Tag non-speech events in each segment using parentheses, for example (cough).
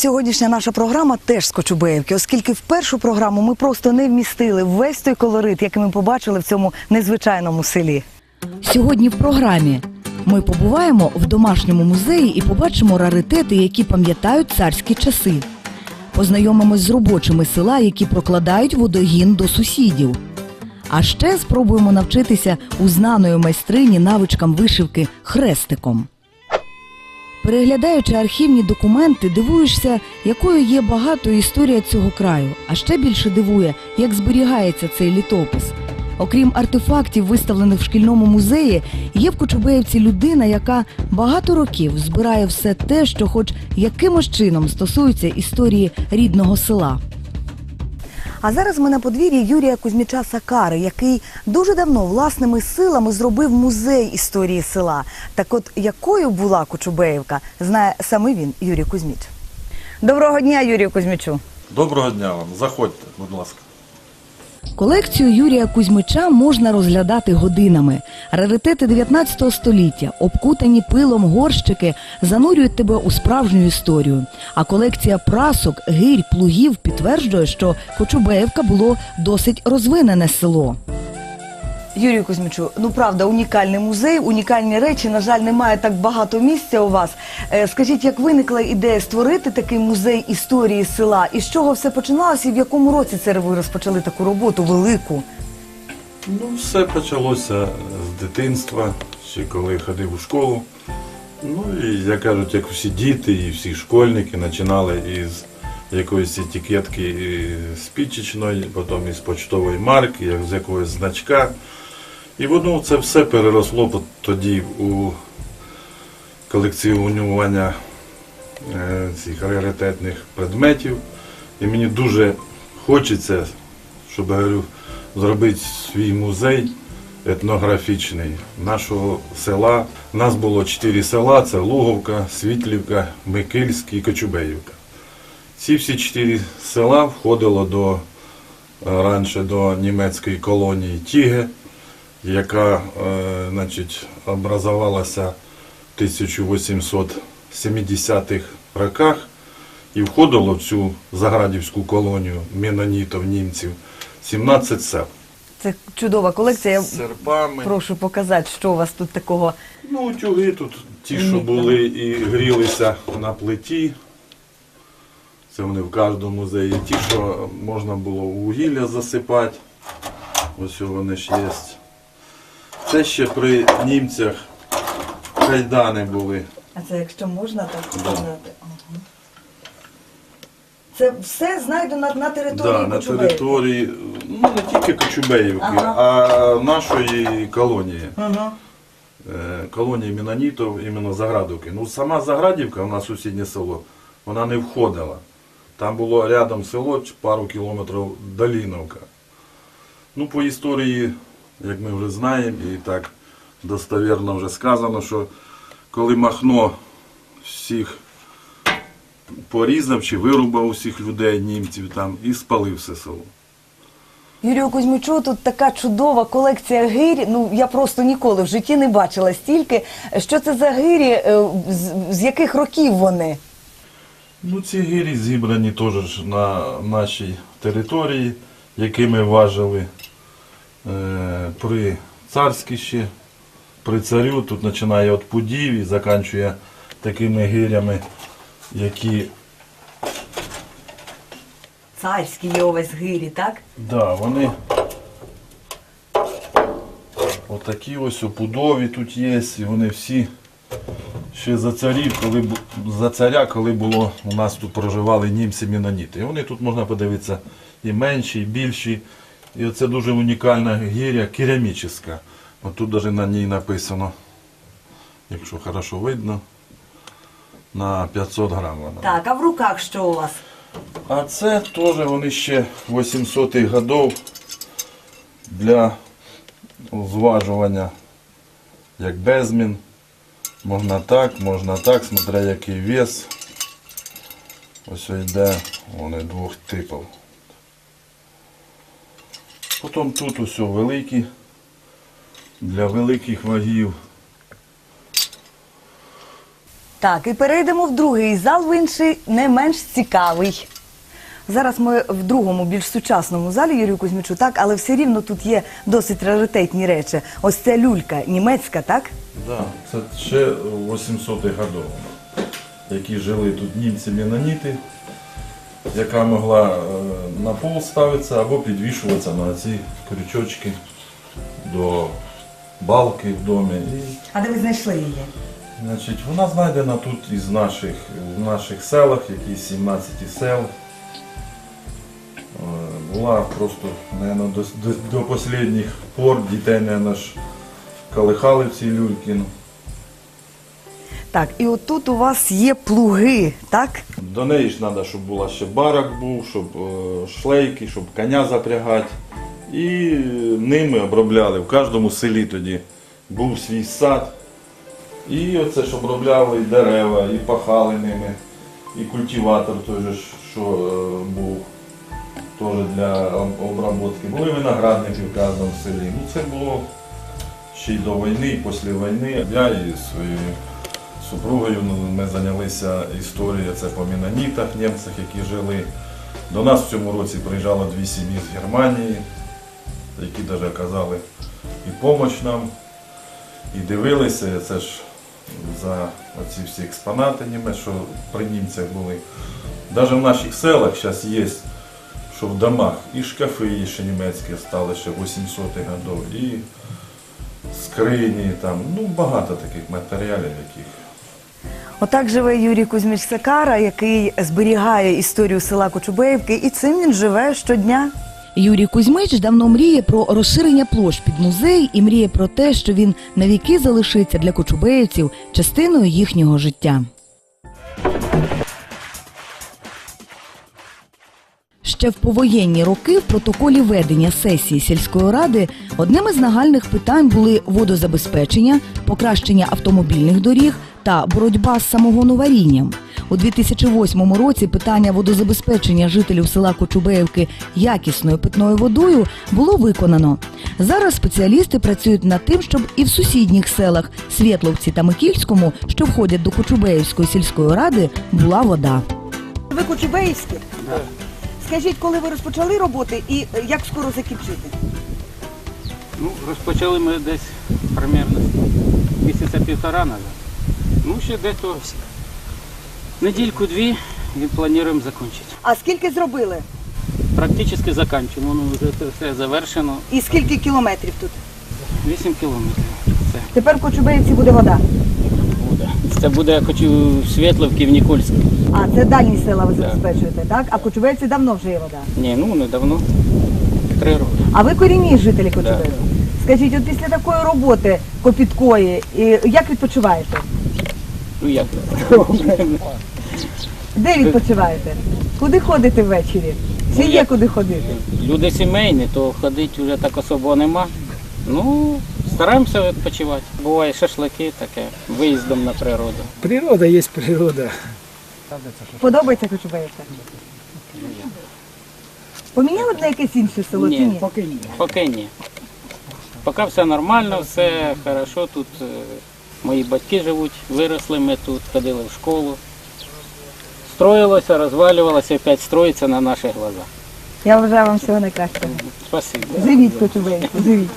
Сьогоднішня наша програма теж з Кочубеївки, оскільки в першу програму ми просто не вмістили весь той колорит, який ми побачили в цьому незвичайному селі. Сьогодні в програмі ми побуваємо в домашньому музеї і побачимо раритети, які пам'ятають царські часи. Познайомимось з робочими села, які прокладають водогін до сусідів. А ще спробуємо навчитися у знаної майстрині навичкам вишивки хрестиком. Переглядаючи архівні документи, дивуєшся, якою є багато історія цього краю. А ще більше дивує, як зберігається цей літопис. Окрім артефактів, виставлених в шкільному музеї, є в Кочубеївці людина, яка багато років збирає все те, що хоч якимось чином стосується історії рідного села. А зараз ми на подвір'ї Юрія Кузьміча Сакари, який дуже давно власними силами зробив музей історії села. Так от якою була Кочубеївка, знає саме він, Юрій Кузьміч. Доброго дня, Юрію Кузьмічу. Доброго дня вам. Заходьте, будь ласка. Колекцію Юрія Кузьмича можна розглядати годинами. Раритети 19 століття, обкутані пилом горщики, занурюють тебе у справжню історію. А колекція прасок, гирь, плугів підтверджує, що Кочубеївка було досить розвинене село. Юрію Кузьмичу, ну правда, унікальний музей, унікальні речі. На жаль, немає так багато місця у вас. Е, Скажіть, як виникла ідея створити такий музей історії села? І з чого все починалося? І в якому році це ви розпочали таку роботу велику? Ну, все почалося з дитинства, ще коли ходив у школу. Ну і як кажуть, як всі діти і всі школьники починали із якоїсь етикетки і спічечної, потім із почтової марки, як з якогось значка. І воно це все переросло тоді у колекціонування е, цих раритетних предметів. І мені дуже хочеться, щоб я говорю, зробити свій музей етнографічний нашого села. У нас було чотири села: це Луговка, Світлівка, Микильськ і Кочубеївка. Ці всі чотири села входило до е, раніше до німецької колонії Тіге, яка е, значить, образувалася в 1870-х роках і входило в цю заградівську колонію менонітів, німців 17 сел. Це чудова колекція. З серпами. прошу показати, що у вас тут такого. Ну, утюги тут ті, що були і грілися на плиті. Це вони в кожному музеї. Ті, що можна було вугілля засипати. Ось вони ж є. Це ще при німцях кайдани були. А це якщо можна так Да. сказати. Ага. Це все знайдено на території Да, на Кочубеївки? території, ну не тільки Кочубеївки, Ага. а нашої колонії. Ага. Е, колонії Мінонітів, іменно Заградівки. Ну, сама Заградівка, вона сусіднє село, вона не входила. Там було рядом село, пару кілометрів Доліновка. Ну, по історії, як ми вже знаємо, і так достовірно вже сказано, що коли Махно всіх порізав чи вирубав усіх людей, німців там, і спалив все село. Юрію Кузьмичу, тут така чудова колекція гирі. Ну я просто ніколи в житті не бачила стільки. Що це за гирі? е, З, з яких років вони? Ну, ці гирі зібрані теж на нашій території, які ми важили е, при царській ще, при царю. Тут починає від пудів і закінчує такими гирями, які Царські є вас гирі, так? да, вони отакі ось опудові тут є, і вони всі ще за царів, коли за царя, коли було у нас тут проживали німці міноніти. І вони тут можна подивитися і менші, і більші. І це дуже унікальна гіря, керамічна. От тут навіть на ній написано, якщо хорошо видно, на 500 грам вона. Так, а в руках що у вас? А це теж вони ще 800-х годов для зважування як безмін. Можна так, можна так, смотря який вес. Ось йде вони двох типів. Потім тут усе великі, для великих вагів. Так, і перейдемо в другий зал, в інший не менш цікавий. Зараз ми в другому, більш сучасному залі Юрію Кузьмічу, так, але все рівно тут є досить раритетні речі. Ось ця люлька німецька, так? Да, це ще 800-х годів, які жили тут німці-меноніти, яка могла е, на пол ставитися або підвішуватися на ці крючочки до балки в домі. А де ви знайшли її? значить, вона знайдена тут із наших, в наших селах, які 17 сел. Була просто, наверное, до, до, до останніх пор дітей, ж колихали в цій люльки. ну. Так, і отут у вас є плуги, так? До неї ж треба, щоб була ще барак був, щоб е, шлейки, щоб коня запрягати. І ними обробляли. В кожному селі тоді був свій сад. І оце ж обробляли і дерева, і пахали ними, і культиватор той же, ж, що е, був теж для об- обробки. Були виноградники в кожному селі. Ну це було ще й до війни, і після війни. Я і своєю супругою ну, ми зайнялися історією це по мінонітах, німцях, які жили. До нас в цьому році приїжджало дві сім'ї з Германії, які навіть оказали і допомогу нам, і дивилися. Це ж за оці всі експонати німець, що при німцях були. Навіть в наших селах зараз є, що в домах і шкафи є ще німецькі стали ще 800-х годів, і скрині, там, ну багато таких матеріалів, яких Отак живе Юрій Кузьміч Сакара, який зберігає історію села Кочубеївки, і цим він живе щодня. Юрій Кузьмич давно мріє про розширення площ під музей і мріє про те, що він навіки залишиться для кочубеївців частиною їхнього життя. Ще в повоєнні роки в протоколі ведення сесії сільської ради одним із нагальних питань були водозабезпечення, покращення автомобільних доріг та боротьба з самогоноварінням. У 2008 році питання водозабезпечення жителів села Кочубеївки якісною питною водою було виконано. Зараз спеціалісти працюють над тим, щоб і в сусідніх селах Світловці та Микільському, що входять до Кочубеївської сільської ради, була вода. Ви Кочубеївські? Скажіть, коли ви розпочали роботи і е, як скоро закінчити? Ну, розпочали ми десь примерно місяця півтора назад. Ну, ще десь недільку-дві і плануємо закінчити. А скільки зробили? Практично закінчимо, ну вже це все завершено. І скільки кілометрів тут? 8 кілометрів. Все Тепер в Кочубеївці буде вода. буде. Це буде я хочу в Світловці, в Нікольську. А це дальні села ви забезпечуєте, так? А в Кочубеївці давно вже є вода. Ні, ну недавно. Три роки. А ви корінні жителі Кочубеївки? Скажіть, от після такої роботи копіткої, і як відпочиваєте? Ну як? Де відпочиваєте? Куди ходите ввечері? Чи Ну, є куди ходити? Люди сімейні, то ходити вже так особо нема. Ну, стараємося відпочивати. Буває шашлики таке, виїздом на природу. Природа есть природа. Подобається Кочубеївка? Поміняли б на якесь інше село Ні. чи ні? Поки ні. Поки ні. Поки все нормально, все хорошо. Тут е, мої батьки живуть, виросли ми тут, ходили в школу. Строїлося, розвалювалося, опять строїться на наших глазах. Я вважаю вам всього найкращого. Спасибо. Живіть Кочубеївку, живіть.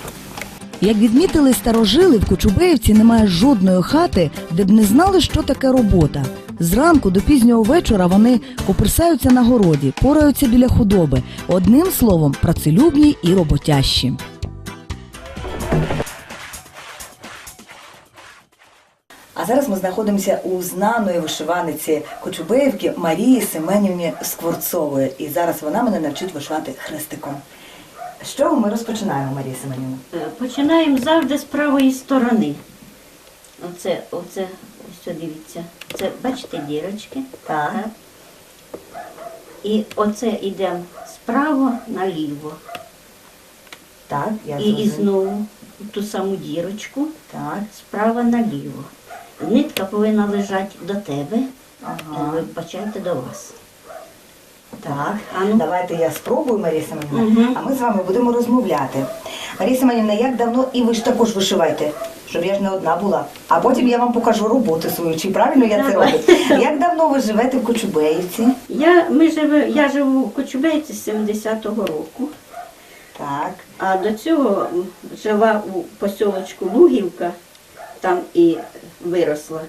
Як відмітили старожили, в Кочубеївці немає жодної хати, де б не знали, що таке робота. Зранку до пізнього вечора вони коперсаються на городі, пораються біля худоби. Одним словом, працелюбні і роботящі. А зараз ми знаходимося у знаної вишиваниці Кочубеївки Марії Семенівні Скворцової. І зараз вона мене навчить вишивати хрестиком. Чого ми розпочинаємо, Марія Семенівна? Е, Починаємо завжди з правої сторони. Оце, оце, ось дивіться. Це, бачите, дірочки. Так. І оце йдемо справа наліво. Так, я І, і знову ту саму дірочку Так, справа наліво. Нитка повинна лежати до тебе, ага. і ви почайте до вас. Так, А ну. давайте я спробую, Марія Семенівна, Мгм. а ми з вами будемо розмовляти. Марія Семенівна, як давно і ви ж також вишиваєте? Щоб я ж не одна була. А потім я вам покажу роботу свою, чи правильно я це Давай. роблю. Як давно ви живете в Кочубеївці? Я, ми живе, я живу в Кочубейці з 70-го року, Так. а до цього жила у посілочку Лугівка, там і виросла.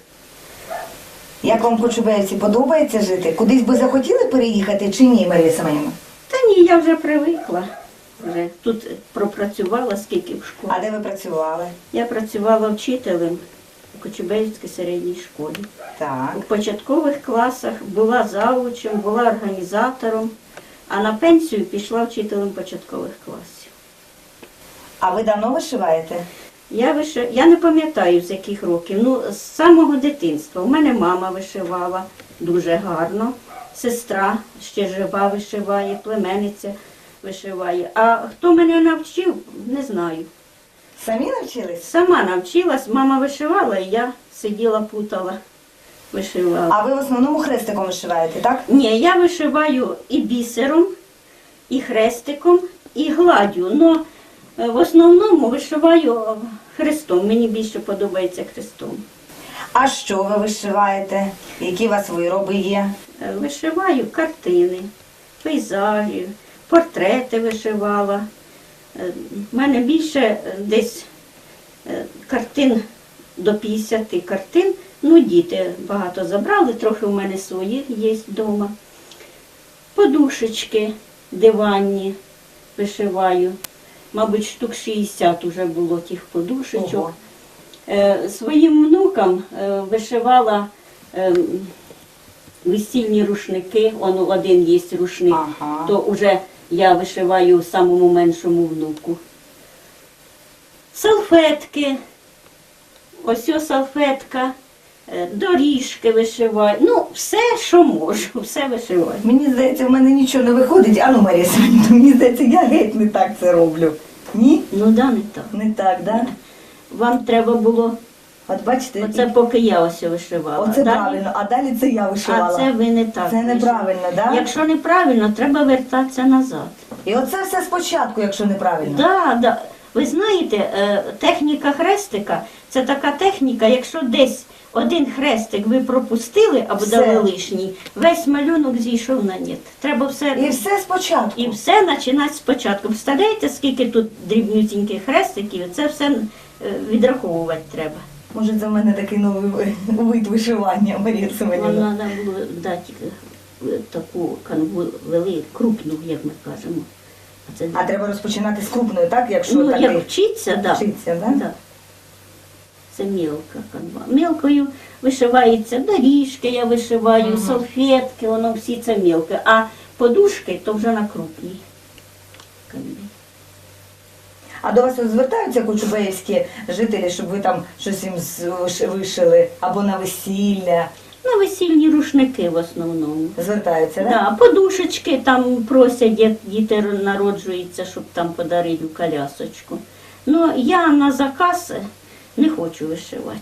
Як вам в Кочубеївці подобається жити? Кудись би захотіли переїхати чи ні, Марія Семенівна? Та ні, я вже привикла. Вже тут пропрацювала скільки в школі. А де ви працювали? Я працювала вчителем у Кочубеївській середній школі. Так. У початкових класах була завучем, була організатором, а на пенсію пішла вчителем початкових класів. А ви давно вишиваєте? Я виши... я не пам'ятаю з яких років. Ну, з самого дитинства. У мене мама вишивала дуже гарно, сестра ще жива вишиває, племенниця вишиває. А хто мене навчив, не знаю. Самі навчились? Сама навчилась, мама вишивала, і я сиділа, путала, вишивала. А ви в основному хрестиком вишиваєте, так? Ні, я вишиваю і бісером, і хрестиком, і гладдю. Но е, в основному вишиваю хрестом. Мені більше подобається хрестом. А що ви вишиваєте? Які у вас вироби є? Е, Вишиваю картини, пейзажі, портрети вишивала. Е, В мене більше е, десь е, картин до 50 картин. Ну, діти багато забрали, трохи у мене своїх є вдома. Подушечки диванні вишиваю. Мабуть, штук 60 вже було тих подушечок. Ого. Е, Своїм внукам е, вишивала е, весільні рушники, он один є рушник, Ага. то вже я вишиваю самому меншому внуку. Салфетки, ось о салфетка, е, доріжки вишиваю. Ну, все, що можу, все вишиваю. Мені здається, в мене нічого не виходить. Ану, Марія Семенівна, мені здається, я геть не так це роблю. Ні? Ну да, не так. Не так, да? Вам треба було, От бачите, оце поки я ось вишивала. оце Далі- правильно, а далі це я вишивала. А це ви не так. Це неправильно, да? Якщо неправильно, треба вертатися назад. І оце все спочатку, якщо неправильно. Да, да. Ви знаєте, е, техніка хрестика це така техніка, якщо десь один хрестик ви пропустили або Все. дали лишній, весь малюнок зійшов на нет. Треба все І все спочатку. і все починати спочатку. Представляєте, скільки тут дрібнюсіньких хрестиків, це все е, відраховувати треба. Може, це в мене такий новий (laughs) вид вишивання, Марія Семенівна. Вона нам було дати е, таку канву вели крупну, як ми кажемо. А це А треба розпочинати з крупною, так? Якщо ну, такий як вчиться, да. вчиться, да? Да. Це мілка канва. Мілкою вишивається доріжки, я вишиваю, салфетки, воно всі це мілке. А подушки то вже на крупній канві. А до вас звертаються кочубеївські жителі, щоб ви там щось їм з- вишили або на весілля. На весільні рушники в основному. Звертаються, так? Да, подушечки там просять, як діти народжуються, щоб там подарити колясочку. Ну, я на заказ не хочу вишивати.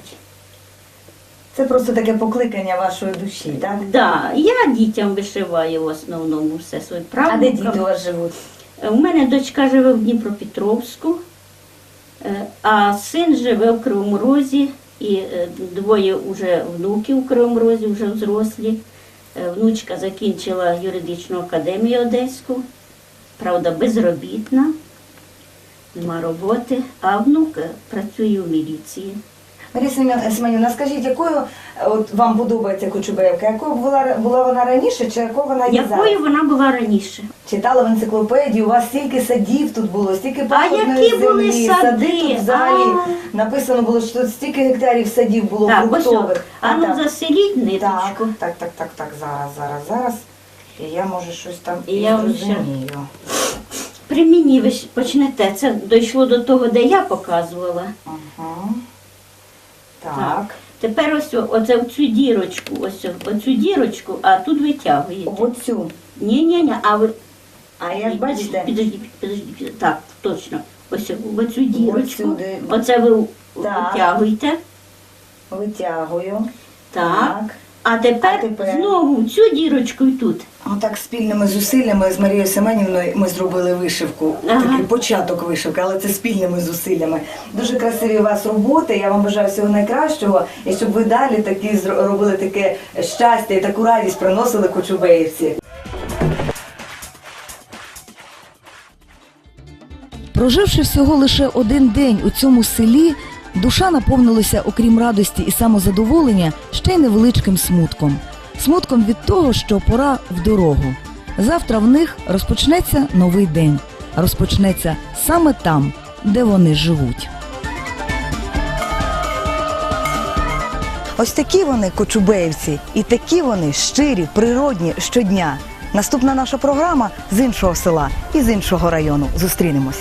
Це просто таке покликання вашої душі, так? Да, я дітям вишиваю в основному все своє А де діти у вас живуть? У мене дочка живе в Дніпропетровську, е, а син живе в Кривому Розі, і е, двоє вже внуків у Кривому Розі, вже взрослі. Е, Внучка закінчила юридичну академію Одеську, правда, безробітна, нема роботи, а внук е, працює в міліції. Марія Семенівна, скажіть, якою е, от вам подобається Кочубеївка? Якою була, була вона раніше, чи якою вона є зараз? Якою вона була раніше? Читала в енциклопедії, у вас стільки садів тут було, стільки походної які були землі, сади? тут взагалі А. написано було, що тут стільки гектарів садів було Так, фруктових. а ну так. заселіть так, ниточку. так, так, так, так, зараз, зараз, зараз. І я може щось там І і я вам. При мені ви почнете. Це дійшло до того, де я показувала. Ага. Так. Так. Тепер ось о- оце в цю дірочку, ось о- оцю дірочку, а тут витягуєте. Оцю. Ні, ні, ні, а ви. А як бачите, Підожди, підожди, підожди. Так, точно. Ось о- в оцю дірочку. Оце ви Так. витягуєте. витягую. Так. А тепер, А тепер? знову цю дірочку і тут. Отак спільними зусиллями з Марією Семенівною ми зробили вишивку. Ага. Такий початок вишивки, але це спільними зусиллями. Дуже красиві у вас роботи. Я вам бажаю всього найкращого. І щоб ви далі такі робили таке щастя і таку радість приносили кочубеївці. Проживши всього лише один день у цьому селі, душа наповнилася, окрім радості і самозадоволення, ще й невеличким смутком. Смутком від того, що пора в дорогу. Завтра в них розпочнеться новий день. Розпочнеться саме там, де вони живуть. Ось такі вони кочубеївці, і такі вони щирі, природні щодня. Наступна наша програма з іншого села і з іншого району. Зустрінемось.